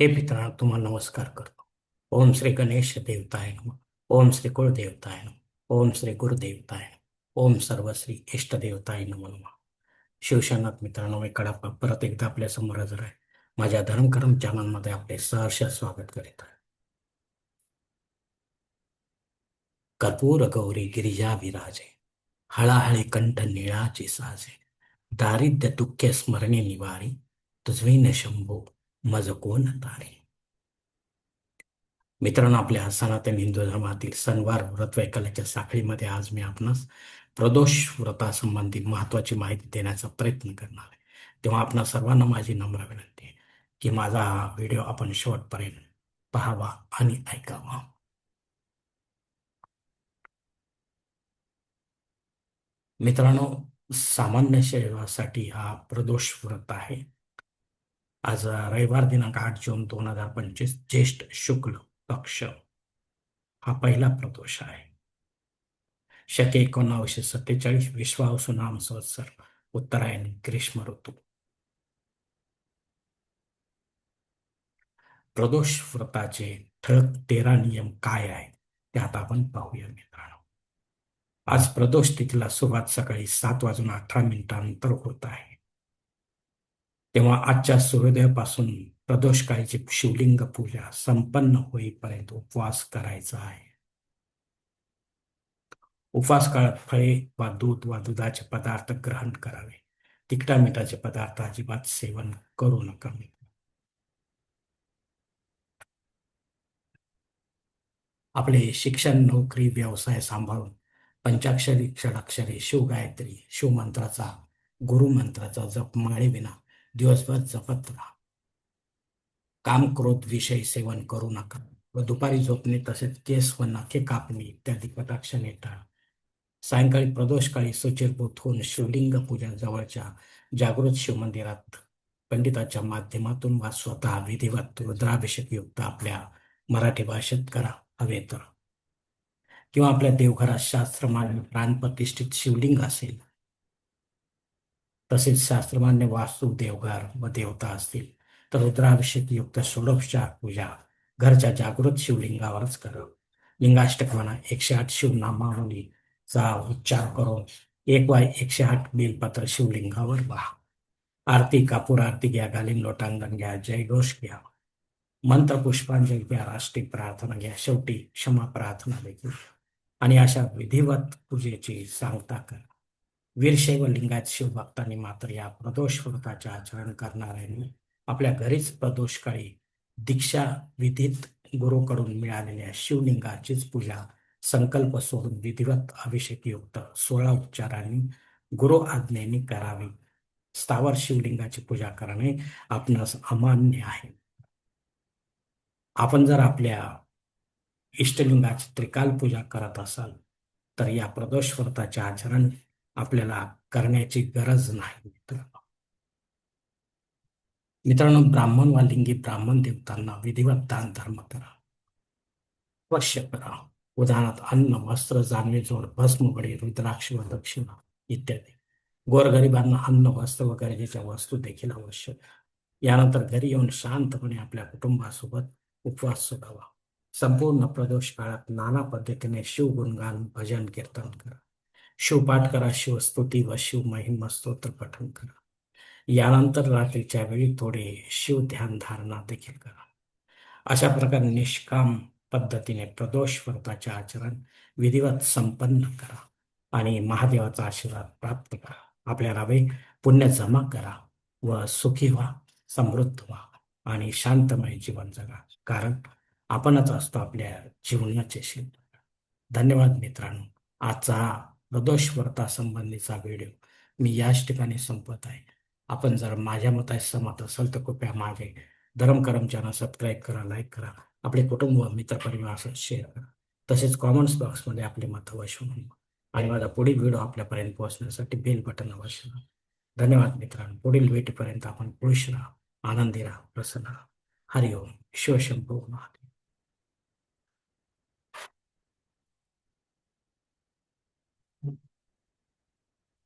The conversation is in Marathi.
हे मित्रांनो तुम्हाला नमस्कार करतो. ओम श्री गणेश देवताय नम ओम श्री कुळदेवताय नम ओम श्री गुरुदेवताय नम ओम सर्व श्री इष्टदेवताय नम नम. शिवशनाथ मित्रांनो मी कडापा परत एकदा आपल्यासमोर हजर आहे. माझ्या धर्मकर्म चॅनलमध्ये आपले सहर्ष स्वागत करीत आहे. कर्पूर गौरी गिरिजा विराजे हळाहळी कंठ निळाचे साजे दारिद्र्य दुःख स्मरणे निवारी तुझवीन शंभू मज कोण तारे मित्रांनो आपल्या सनातन हिंदू धर्मातील सणवार व्रत वैकल्याच्या साखळीमध्ये आज मी आपणास प्रदोष व्रतासंबंधी महत्वाची माहिती देण्याचा प्रयत्न करणार आहे. तेव्हा आपणा सर्वांना माझी नम्र विनंती आहे की माझा हा व्हिडिओ आपण शेवटपर्यंत पाहावा आणि ऐकावा. मित्रांनो सामान्य शरीरासाठी हा प्रदोष व्रत आहे. आज रविवार दिनांक आठ जून दोन हजार पंचवीस ज्येष्ठ शुक्ल पक्ष. हा पहिला प्रदोष आहे. शके एकोणावीसशे सत्तेचाळीस विश्वावसु नाम संवत्सर उत्तरायण ग्रीष्म ऋतू. प्रदोष व्रताचे ठळक तेरा नियम काय आहे आता आपण पाहूया मित्रांनो. आज प्रदोष तिथीला सुरुवात सकाळी सात वाजून अठरा मिनिटांनंतर होत आहे. तेव्हा आजच्या सूर्योदयापासून प्रदोषकाळीची शिवलिंग पूजा संपन्न होईपर्यंत उपवास करायचा आहे. उपवास काळात फळे वा दूध वा दुधाचे पदार्थ ग्रहण करावे. तिखटा मिठाचे पदार्थ अजिबात सेवन करू नका. आपले शिक्षण नोकरी व्यवसाय सांभाळून पंचाक्षरी षडाक्षरी शिवगायत्री शिवमंत्राचा गुरुमंत्राचा जप विना दिवसभर जपत राहा. काम क्रोध विषय सेवन करू नका. व दुपारी झोपणे तसेच केस व नाके कापणे इत्यादी कटाक्षणे टाळा. सायंकाळी प्रदोषकाळी सुचिरभूत होऊन शिवलिंग पूजा जवळच्या जागृत शिव मंदिरात पंडिताच्या माध्यमातून वा स्वतः विधिवत रुद्राभिषेक युक्त आपल्या मराठी भाषेत करा हवे तर. किंवा आपल्या देवघरात शास्त्रमान्य प्राणप्रतिष्ठित शिवलिंग असेल तसेच शास्त्रमान्य वास्तू देवघर व देवता असतील. तर रुद्राभिषेक युक्त षोडोपचार पूजा घरच्या जागृत शिवलिंगावरच करा. लिंगाष्टक म्हणा एकशे आठ शिवनामावलीचा उच्चार करून एक वाय एकशे आठ बेलपत्र शिवलिंगावर वाहा. आरती कापूर आरती घ्या घालीन लोटांगण घ्या जयघोष घ्या. मंत्र पुष्पांजली घ्या राष्ट्रीय प्रार्थना घ्या शेवटी क्षमा प्रार्थना देखील. आणि अशा विधिवत पूजेची सांगता करा. वीरशैव लिंगायत शिवभक्तांनी मात्र या प्रदोष व्रताचे आचरण करणाऱ्यांनी आपल्या घरीच प्रदोष काळी दीक्षा विधीत गुरुकडून मिळालेल्या शिवलिंगाचीच पूजा संकल्प सोडून विधिवत अभिषेकयुक्त सोळा उपचारांनी गुरु आज्ञेने करावी. स्थावर शिवलिंगाची पूजा करणे आपणास अमान्य आहे. आपण जर आपल्या इष्टलिंगाची त्रिकाल पूजा करत असाल तर या प्रदोष व्रताचे आचरण आपल्याला करण्याची गरज नाही मित्रांनो. ब्राह्मण वा लिंगी ब्राह्मण देवतांना विधिवत दान धर्म करा. स्पर्श करा. उदाहरणार्थ अन्न वस्त्र जानवे जोड भस्मगडी रुद्राक्ष व दक्षिणा इत्यादी. गोरगरिबांना अन्न वस्त्र व गरजेच्या वस्तू देखील आवश्यक यानंतर घरी येऊन शांतपणे आपल्या कुटुंबासोबत उपवास सोडावा संपूर्ण प्रदोष काळात नाना पद्धतीने शिव गुणगान भजन कीर्तन करा. शिवपाठ करा शिवस्तुती व शिव महिमा स्तोत्र पठण करा. यानंतर रात्रीच्या वेळी थोडे शिव ध्यान धारणा देखील करा. अशा प्रकारे निष्काम पद्धतीने प्रदोष व्रताचे आचरण विधिवत संपन्न करा आणि महादेवाचा आशीर्वाद प्राप्त करा. आपल्या नावे पुण्य जमा करा व सुखी व्हा समृद्ध व्हा आणि शांतमय जीवन जगा. कारण आपणच असतो आपल्या जीवनाचे शिल्प. धन्यवाद मित्रांनो. आजचा प्रदोष व्रतासंबंधीचा व्हिडिओ मी याच ठिकाणी संपत आहे. आपण जर माझ्या मता सहमत असाल तर कृपया माझे धर्मकरम चॅनल सबस्क्राईब करा लाईक करा. आपले कुटुंब मित्रपरिवारासोबत शेअर करा. तसेच कॉमेंट्स बॉक्समध्ये आपले मत अवश्य म्हणून. आणि माझा पुढील व्हिडिओ आपल्यापर्यंत पोहोचण्यासाठी बेल बटन अवश्य धन्यवाद मित्रांनो. पुढील भेटीपर्यंत आपण खुश राहा आनंदी राहा प्रसन्न राहा. हरिओम. शिवशंभू महादेव.